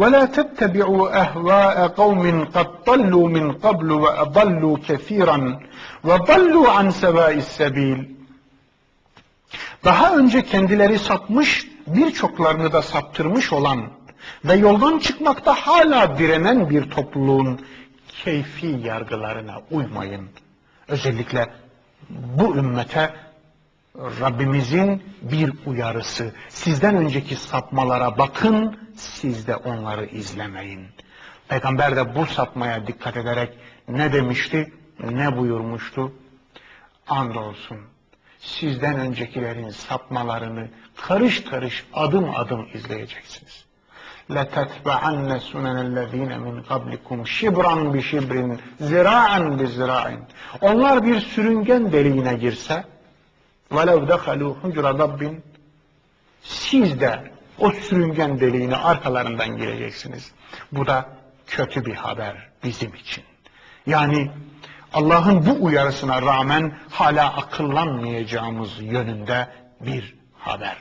وَلَا تَتَّبِعُوا اَهْوَاءَ قَوْمٍ قَدْ ضَلُّوا مِنْ قَبْلُ وَأَضَلُّوا كَثِيرًا وَضَلُّوا عَنْ سَوَاءِ السَّبِيلِ Daha önce kendileri sapmış, birçoklarını da saptırmış olan ve yoldan çıkmakta hala direnen bir topluluğun keyfi yargılarına uymayın. Özellikle bu ümmete Rabbimizin bir uyarısı. Sizden önceki sapmalara bakın, siz de onları izlemeyin. Peygamber de bu sapmaya dikkat ederek ne demişti, ne buyurmuştu? Andolsun sizden öncekilerin sapmalarını karış karış adım adım izleyeceksiniz. لَتَتْبَعَنَّ سُنَنَ الَّذ۪ينَ مِنْ قَبْلِكُمْ شِبْرًا بِشِبْرٍ زِرَاعًا بِزِرَاعٍ Onlar bir sürüngen deliğine girse وَلَوْ دَخَلُوا حُجْرَ رَبِّنْ Siz de o sürüngen deliğine arkalarından gireceksiniz. Bu da kötü bir haber bizim için. Yani Allah'ın bu uyarısına rağmen hala akıllanmayacağımız yönünde bir haber.